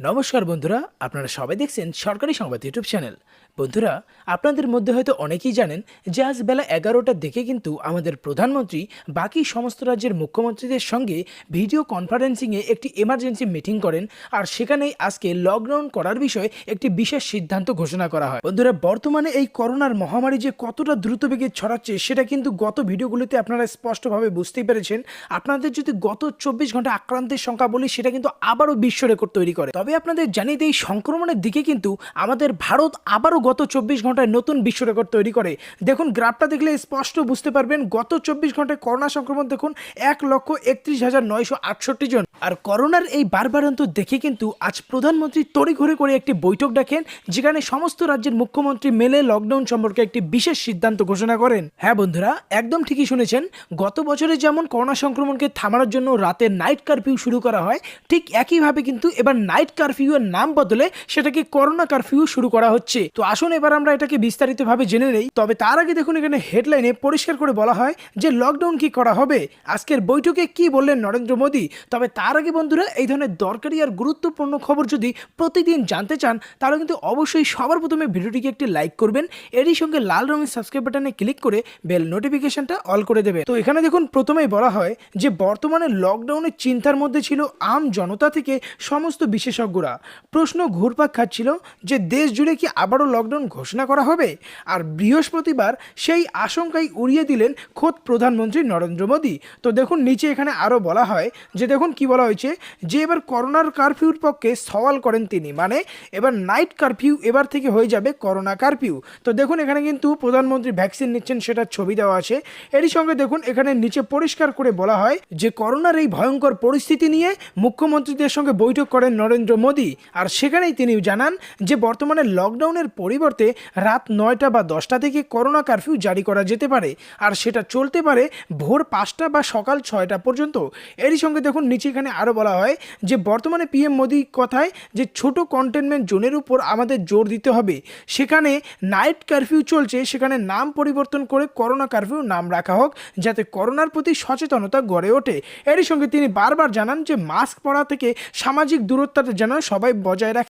নমস্কার বন্ধুরা, আপনারা সবাই দেখছেন সরকারি সংবাদ ইউটিউব চ্যানেল। বন্ধুরা, আপনাদের মধ্যে হয়তো অনেকেই জানেন যে আজ বেলা এগারোটার দিকে কিন্তু আমাদের প্রধানমন্ত্রী বাকি সমস্ত রাজ্যের মুখ্যমন্ত্রীদের সঙ্গে ভিডিও কনফারেন্সিংয়ে একটি এমার্জেন্সি মিটিং করেন আর সেখানেই আজকে লকডাউন করার বিষয়ে একটি বিশেষ সিদ্ধান্ত ঘোষণা করা হয়। বন্ধুরা, বর্তমানে এই করোনার মহামারী যে কতটা দ্রুত বেগে ছড়াচ্ছে সেটা কিন্তু গত ভিডিওগুলিতে আপনারা স্পষ্টভাবে বুঝতেই পেরেছেন। আপনাদের যদি গত চব্বিশ ঘণ্টা আক্রান্তের সংখ্যা বলি, সেটা কিন্তু আবারও বিশ্ব রেকর্ড তৈরি করে। তবে আপনাদের জানিয়ে দিই, সংক্রমণের দিকে কিন্তু আমাদের ভারত আবারও গত চব্বিশ ঘন্টায় নতুন বিশ্ব রেকর্ড তৈরি করে। দেখুন, গ্রাফটা দেখলে স্পষ্ট বুঝতে পারবেন, গত চব্বিশ ঘন্টায় করোনা সংক্রমণ দেখুন এক লক্ষ একত্রিশ হাজার নয়শো আটষট্টি জন। আর করোনার এই বারবারন্ত দেখে কিন্তু আজ প্রধানমন্ত্রী তড়িঘড়ি করে একটি বৈঠক ডাকেন, যেখানে সমস্ত রাজ্যের মুখ্যমন্ত্রী মেলে লকডাউন সম্পর্কে একটি বিশেষ সিদ্ধান্ত ঘোষণা করেন। হ্যাঁ বন্ধুরা, একদম ঠিকই শুনেছেন, গত বছরে যেমন করোনা সংক্রমণকে থামানোর জন্য রাতে নাইট কারফিউ শুরু করা হয়, ঠিক একইভাবে কিন্তু এবার নাইট কারফিউ এর নাম বদলে সেটাকে করোনা কারফিউ শুরু করা হচ্ছে। তো আসুন এবার আমরা এটাকে বিস্তারিতভাবে জেনে নেই। তবে তার আগে দেখুন এখানে হেডলাইনে পরিষ্কার করে বলা হয় যে লকডাউন কি করা হবে? আজকের বৈঠকে কি বললেন নরেন্দ্র মোদী? তবে তার আগে বন্ধুরা, এই ধরনের দরকারি আর গুরুত্বপূর্ণ খবর যদি প্রতিদিন জানতে চান, তাহলে কিন্তু অবশ্যই সবার প্রথমে ভিডিওটিকে একটি লাইক করবেন। এরই সঙ্গে লাল রঙের সাবস্ক্রাইব বাটনে ক্লিক করে বেল নোটিফিকেশনটা অল করে দেবে তো এখানে দেখুন, প্রথমেই বলা হয় যে বর্তমানে লকডাউনের চিন্তার মধ্যে ছিল আম জনতা থেকে সমস্ত বিশেষজ্ঞরা প্রশ্ন ঘুরপাক খাচ্ছিল যে দেশ জুড়ে কি আবারও লকডাউন ঘোষণা করা হবে? আর বৃহস্পতিবার সেই আশঙ্কাই উড়িয়ে দিলেন খোদ প্রধানমন্ত্রী নরেন্দ্র মোদী। তো দেখুন, নিচে এখানে আরও বলা হয় যে, দেখুন কি বলা হয়েছে, যে এবার করোনার কারফিউর পক্ষে সওয়াল করেন তিনি। মানে এবার নাইট কারফিউ এবার থেকে হয়ে যাবে করোনা কারফিউ। তো দেখুন, এখানে কিন্তু প্রধানমন্ত্রী ভ্যাকসিন নিচ্ছেন সেটার ছবি দেওয়া আছে। এরই সঙ্গে দেখুন, এখানে নিচে পরিষ্কার করে বলা হয় যে, করোনার এই ভয়ঙ্কর পরিস্থিতি নিয়ে মুখ্যমন্ত্রীদের সঙ্গে বৈঠক করেন নরেন্দ্র মোদী। আর সেখানেই তিনি জানান যে, বর্তমানে লকডাউনের পরিবর্তে রাত নয়টা বা দশটা থেকে করোনা কারফিউ জারি করা যেতে পারে। আর সেটা চলতে পারে ভোর পাঁচটা বা সকাল ছয়টা পর্যন্ত। এরই সঙ্গে দেখুন, নিচে এখানে আরও বলা হয় যে, বর্তমানে পিএম মোদী কথায় যে, ছোট কন্টেনমেন্ট জোনের উপর আমাদের জোর দিতে হবে। সেখানে নাইট কারফিউ চলছে, সেখানে নাম পরিবর্তন করে করোনা কারফিউ নাম রাখা হোক, যাতে করোনার প্রতি সচেতনতা গড়ে ওঠে। এরই সঙ্গে তিনি বারবার জানান যে, মাস্ক পরা থেকে সামাজিক দূরত্বটা যেন সবাই বজায় রাখে।